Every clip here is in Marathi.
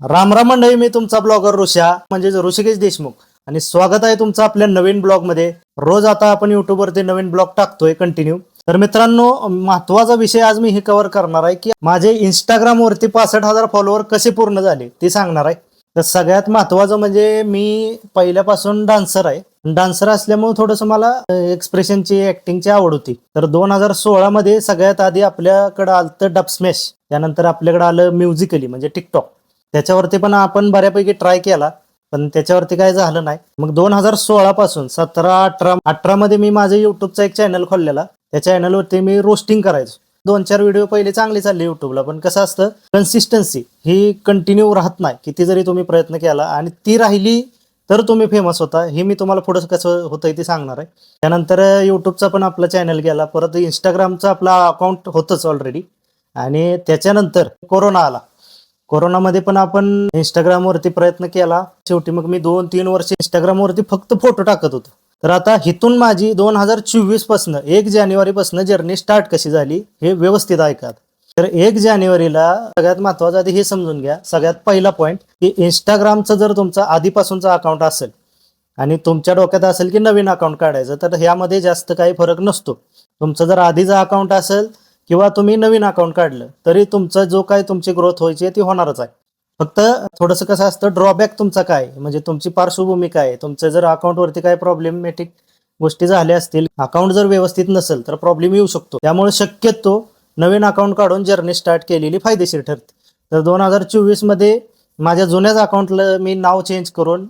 रामराम मंडळी मी तुमचा ब्लॉगर ऋषा म्हणजेच ऋषिकेश देशमुख. आणि स्वागत आहे तुमचं आपल्या नवीन ब्लॉगमध्ये. रोज आता आपण युट्यूबवरती नवीन ब्लॉग टाकतोय कंटिन्यू तर मित्रांनो महत्त्वाचा विषय आज मी हे कव्हर करणार आहे की माझे इंस्टाग्रामवरती पासष्ट हजार फॉलोअर कसे पूर्ण झाले ते सांगणार आहे. तर सगळ्यात महत्वाचं म्हणजे मी पहिल्यापासून डान्सर आहे. डान्सर असल्यामुळे थोडंसं मला एक्सप्रेशनची ऍक्टिंगची आवड होती. तर दोन हजार सोळा मध्ये सगळ्यात आधी आपल्याकडे आलं डब स्मॅश त्यानंतर आपल्याकडे आलं म्युझिकली म्हणजे टिकटॉक त्याच्यावरती पण आपण बऱ्यापैकी ट्राय केला पण त्याच्यावरती काय झालं नाही. मग दोन हजार सोळा पासून सतरा अठरा अठरा मध्ये मी माझ्या युट्यूबचा एक चॅनल खोललेला. त्या चॅनलवरती मी रोस्टिंग करायचो. दोन चार व्हिडिओ पहिले चांगले चालले युट्यूबला पण कसं असतं कन्सिस्टन्सी ही कंटिन्यू राहत नाही. किती जरी तुम्ही प्रयत्न केला आणि ती राहिली तर तुम्ही फेमस होता हे मी तुम्हाला पुढं कसं होतंय ते सांगणार आहे. त्यानंतर युट्यूबचा पण आपला चॅनल गेला परत इंस्टाग्रामचा आपला अकाउंट होतच ऑलरेडी आणि त्याच्यानंतर कोरोना आला. कोरोनामध्ये पण आपण इंस्टाग्रामवरती प्रयत्न केला. शेवटी मग मी दोन तीन वर्ष इंस्टाग्रामवरती फक्त फोटो टाकत होतो. तर आता हिथून माझी दोन हजार चोवीस पासनं एक जानेवारीपासून जर्नी स्टार्ट कशी झाली हे व्यवस्थित ऐका. तर एक जानेवारीला सगळ्यात महत्वाचं आधी हे समजून घ्या. सगळ्यात पहिला पॉईंट की इंस्टाग्रामचं जर तुमचा आधीपासूनचा अकाउंट असेल आणि तुमच्या डोक्यात असेल की नवीन अकाउंट काढायचं तर ह्यामध्ये जास्त काही फरक नसतो. तुमचं जर आधीचा अकाउंट असेल किंवा तुम्ही नवीन अकाउंट काढलं तरी तुमचं जो काय तुमची ग्रोथ व्हायची आहे ती होणारच आहे. फक्त थोडंसं कसं असतं ड्रॉबॅक तुमचा काय? म्हणजे तुमची पार्श्वभूमी काय? आहे तुमचं जर अकाउंटवरती काय प्रॉब्लेमॅटिक गोष्टी झाल्या असतील अकाउंट जर व्यवस्थित नसेल तर प्रॉब्लेम येऊ शकतो. त्यामुळे शक्यतो नवीन अकाउंट काढून जर्नी स्टार्ट केलेली फायदेशीर ठरते. तर दोन हजार चोवीसमध्ये माझ्या जुन्याच अकाउंटला मी नाव चेंज करून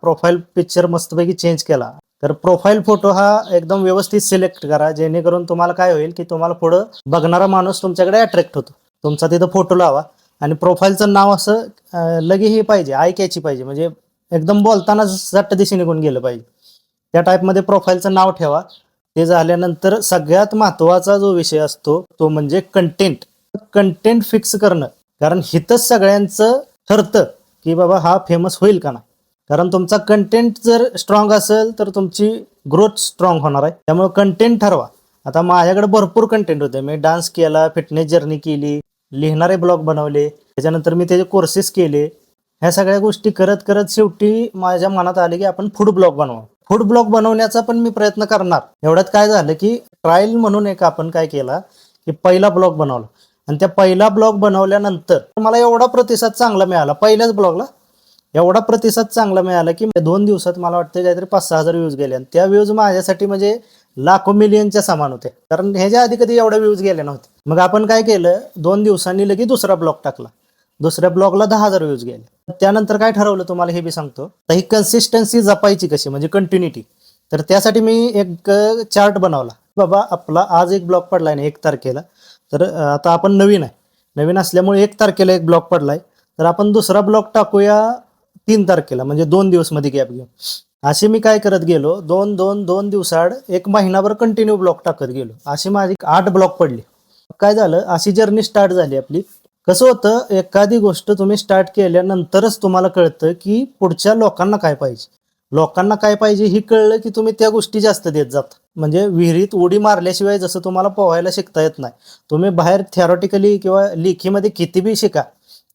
प्रोफाईल पिक्चर मस्तपैकी चेंज केला. तर प्रोफाईल फोटो हा एकदम व्यवस्थित सिलेक्ट करा जेणेकरून तुम्हाला काय होईल की तुम्हाला पुढं बघणारा माणूस तुमच्याकडे अट्रॅक्ट होतो. तुमचा तिथं फोटो लावा आणि प्रोफाईलचं नाव असं अं, लगे हे पाहिजे ऐकायची पाहिजे. म्हणजे एकदम बोलताना झट्ट दिशे निघून गेलं पाहिजे. त्या टाईपमध्ये प्रोफाईलचं नाव ठेवा. ते झाल्यानंतर सगळ्यात महत्त्वाचा जो विषय असतो तो म्हणजे कंटेंट कंटेंट फिक्स करणं. कारण हिथंच सगळ्यांचं ठरतं की बाबा हा फेमस होईल का नाही. कारण तुमचा कंटेंट जर स्ट्रॉंग असेल तर तुमची ग्रोथ स्ट्रॉंग होणार आहे. त्यामुळे कंटेंट ठरवा. आता माझ्याकडे भरपूर कंटेंट होते. मी डान्स केला फिटनेस जर्नी केली लिहिणारे ब्लॉग बनवले त्याच्यानंतर मी त्याचे कोर्सेस केले. ह्या सगळ्या गोष्टी करत करत शेवटी माझ्या मनात आले की आपण फूड ब्लॉग बनवा. फूड ब्लॉग बनवण्याचा पण मी प्रयत्न करणार. एवढ्यात काय झालं की ट्रायल म्हणून एक आपण काय केला की पहिला ब्लॉग बनवला. आणि त्या पहिला ब्लॉग बनवल्यानंतर मला एवढा प्रतिसाद चांगला मिळाला. पहिल्याच ब्लॉगला एवढा प्रतिसाद चांगला मिळाला की म्हणजे दोन दिवसात मला वाटतं काहीतरी पाच सहा हजार व्ह्यूज गेले. आणि त्या व्ह्यूज माझ्यासाठी म्हणजे लाखो मिलियनच्या समान होते. कारण ह्याच्या आधी कधी एवढ्या व्ह्यूज गेले नव्हते. मग आपण काय केलं? दोन दिवसांनी लगेच दुसरा ब्लॉग टाकला. दुसऱ्या ब्लॉगला दहा हजार व्ह्यूज गेले. त्यानंतर काय ठरवलं तुम्हाला हे बी सांगतो. तर ही कन्सिस्टन्सी जपायची कशी? म्हणजे कंटिन्युटी तर त्यासाठी मी एक चार्ट बनवला. बाबा आपला आज एक ब्लॉग पडलाय ना एक तारखेला. तर आता आपण नवीन आहे. नवीन असल्यामुळे एक तारखेला एक ब्लॉग पडलाय. तर आपण दुसरा ब्लॉग टाकूया तीन तारखेला म्हणजे दोन दिवसमध्ये गॅप घेऊन. असे मी काय करत गेलो दोन दोन दोन दिवसाआड एक महिनाभर कंटिन्यू ब्लॉक टाकत गेलो. असे माझे आठ ब्लॉक पडले. काय झालं अशी जर्नी स्टार्ट झाली आपली. कसं होतं एखादी गोष्ट तुम्ही स्टार्ट केल्यानंतरच तुम्हाला कळतं की पुढच्या लोकांना काय पाहिजे. लोकांना काय पाहिजे ही कळलं की तुम्ही त्या गोष्टी जास्त देत जाता. म्हणजे विहिरीत उडी मारल्याशिवाय जसं तुम्हाला पोहायला शिकता येत नाही. तुम्ही बाहेर थेरॉटिकली किंवा लेखीमध्ये किती बी शिका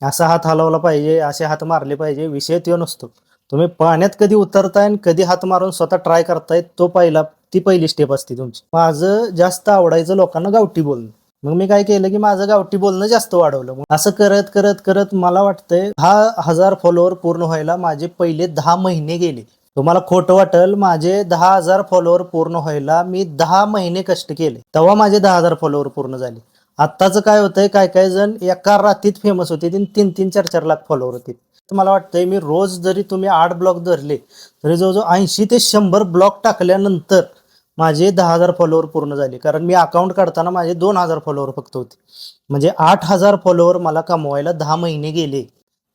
असा हात हलवला पाहिजे असे हात मारले पाहिजे विषय तो नसतो. तुम्ही पाण्यात कधी उतरताय आणि कधी हात मारून स्वतः ट्राय करताय तो पहिला ती पहिली स्टेप असते तुमची. माझं जास्त आवडायचं लोकांना गावठी बोलणं. मग मी काय केलं की माझं गावठी बोलणं जास्त वाढवलं. असं करत करत करत मला वाटतंय दहा हजार फॉलोअर पूर्ण व्हायला माझे पहिले दहा महिने गेले. तुम्हाला खोटं वाटेल माझे दहा हजार फॉलोअर पूर्ण व्हायला मी दहा महिने कष्ट केले. तेव्हा माझे दहा हजार फॉलोअर पूर्ण झाले. आत्ताचं काय होतंय काय काय जण एका रात्रीत फेमस होते तीन तीन तीन चार चार लाख फॉलोअर होते तर मला वाटतंय मी रोज जरी तुम्ही आठ ब्लॉग धरले तरी जवळजवळ ऐंशी ते शंभर ब्लॉग टाकल्यानंतर माझे दहा हजार फॉलोअर पूर्ण झाले. कारण मी अकाउंट काढताना माझे दोन हजार फॉलोअर फक्त होते. म्हणजे आठ हजार फॉलोअर मला कमवायला दहा महिने गेले.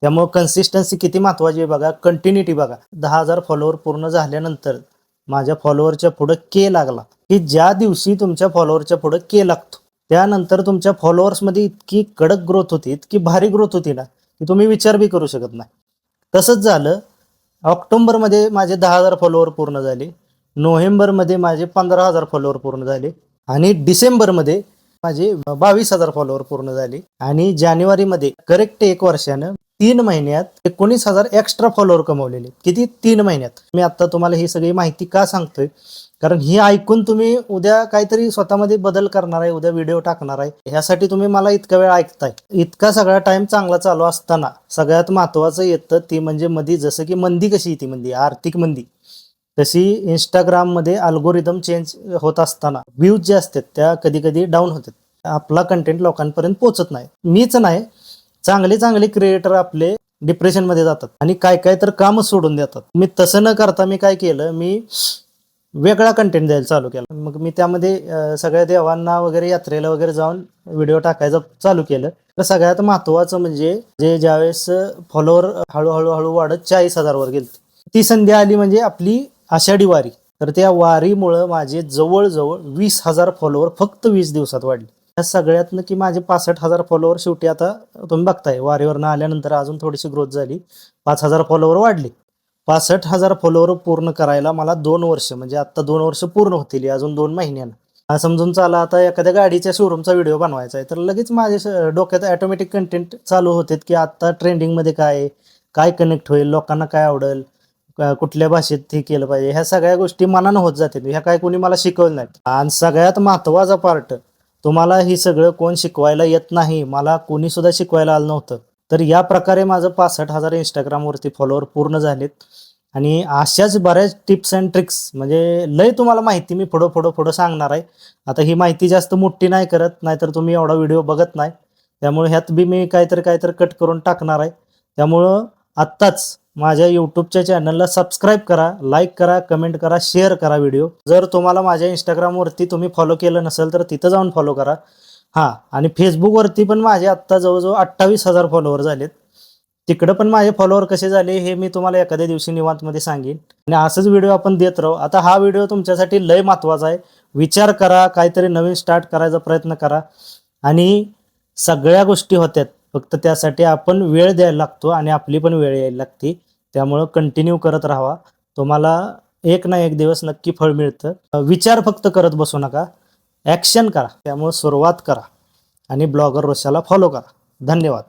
त्यामुळे कन्सिस्टन्सी किती महत्वाची आहे बघा कंटिन्युटी बघा. दहा हजार फॉलोअर पूर्ण झाल्यानंतर माझ्या फॉलोअरच्या पुढे के लागला. की ज्या दिवशी तुमच्या फॉलोअरच्या पुढे के लागतो त्यानंतर तुमच्या फॉलोअर्समध्ये इतकी कडक ग्रोथ होती इतकी भारी ग्रोथ होती ना की तुम्ही विचार बी करू शकत नाही. तसंच झालं ऑक्टोंबरमध्ये माझे दहा हजार फॉलोअर पूर्ण झाले नोव्हेंबरमध्ये माझे पंधरा हजार फॉलोअर पूर्ण झाले आणि डिसेंबरमध्ये माझे बावीस हजार फॉलोअर पूर्ण झाले आणि जानेवारीमध्ये करेक्ट एक वर्षानं तीन महिन्यात एकोणीस हजार एक्स्ट्रा फॉलोअर कमवलेले किती? तीन महिन्यात. मी आता तुम्हाला ही सगळी माहिती का सांगतोय? कारण ही ऐकून तुम्ही उद्या काहीतरी स्वतःमध्ये बदल करणार आहे उद्या व्हिडिओ टाकणार आहे. ह्यासाठी तुम्ही मला इतका वेळ ऐकताय. इतका सगळा टाइम चांगला चालू असताना सगळ्यात महत्वाचं येतं ती म्हणजे मधी जसं की मंदी कशी येते मंदी आर्थिक मंदी. तशी इंस्टाग्राममध्ये अल्गोरिदम चेंज होत असताना व्ह्यूज जे असतात त्या कधी कधी डाऊन होतात. आपला कंटेंट लोकांपर्यंत पोहोचत नाही. मीच नाही चांगले चांगले क्रिएटर आपले डिप्रेशनमध्ये जातात आणि काय काय तर काम सोडून देतात. मी तसं न करता मी काय केलं मी वेगळा कंटेंट द्यायला चालू केला. मग मी त्यामध्ये सगळ्या देवांना वगैरे यात्रेला वगैरे जाऊन व्हिडिओ टाकायचं चालू केलं. तर सगळ्यात महत्वाचं म्हणजे जे ज्यावेळेस फॉलोअर हळूहळू हळू वाढत चाळीस हजारवर गेले ती संधी आली म्हणजे आपली आषाढी वारी. तर त्या वारीमुळं माझे जवळजवळ वीस हजार फॉलोअर फक्त वीस दिवसात वाढले. या सगळ्यातनं की माझे पासष्ट हजार फॉलोअर शेवटी आता तुम्ही बघताय वारीवरनं आल्यानंतर अजून थोडीशी ग्रोथ झाली. पाच हजार फॉलोअर वाढले. पासष्ट हजार फॉलोअर पूर्ण करायला मला दोन वर्ष म्हणजे आता दोन वर्ष पूर्ण होतील अजून दोन महिन्यानं. हा समजून चाला आता एखाद्या गाडीच्या शोरूमचा व्हिडिओ बनवायचा आहे तर लगेच माझ्या डोक्यात ऑटोमॅटिक कंटेंट चालू होते की आता ट्रेंडिंगमध्ये काय आहे काय कनेक्ट होईल लोकांना काय आवडेल कुठल्या भाषेत हे केलं पाहिजे ह्या सगळ्या गोष्टी मनानं होत जातील ह्या काय कोणी मला शिकवलं नाही आणि सगळ्यात महत्त्वाचा पार्ट तुम्हाला ही सगळं कोण शिकवायला येत नाही मला कोणीसुद्धा शिकवायला आलं नव्हतं. तर या प्रकारे माझं पासष्ट हजार इंस्टाग्रामवरती फॉलोअर पूर्ण झालेत. आणि अशाच बऱ्याच टिप्स अँड ट्रिक्स म्हणजे लय तुम्हाला माहिती मी पुढं पुढं पुढं सांगणार आहे. आता ही माहिती जास्त मोठी नाही करत नाहीतर तुम्ही एवढा व्हिडिओ बघत नाही. त्यामुळे ह्यात बी मी काहीतरी काहीतरी कट करून टाकणार आहे. त्यामुळं आत्ताच माझ्या यूट्यूबच्या चॅनलला सबस्क्राईब करा लाईक करा कमेंट करा शेअर करा व्हिडिओ जर तुम्हाला माझ्या इंस्टाग्रामवरती तुम्ही फॉलो केलं नसेल तर तिथं जाऊन फॉलो करा. हां आणि फेसबुकवरती पण माझे आत्ता जवळजवळ अठ्ठावीस हजार फॉलोअर झालेत. तिकडं पण माझे फॉलोअर कसे झाले हे मी तुम्हाला एखाद्या दिवशी निवांतमध्ये सांगेन. आणि असंच व्हिडिओ आपण देत राहू. आता हा व्हिडिओ तुमच्यासाठी लय महत्त्वाचा आहे. विचार करा काहीतरी नवीन स्टार्ट करायचा प्रयत्न करा. आणि सगळ्या गोष्टी होत्यात. फक्त त्यासाठी आपण वेळ द्यायला लागतो आणि आपली पण वेळ यायला लागते. त्यामुळं कंटिन्यू करत राहावा. तुम्हाला एक ना एक दिवस नक्की फळ मिळतं. विचार फक्त करत बसू नका. ॲक्शन करा. त्यामुळं सुरुवात करा आणि ब्लॉगर रोशाला फॉलो करा. धन्यवाद.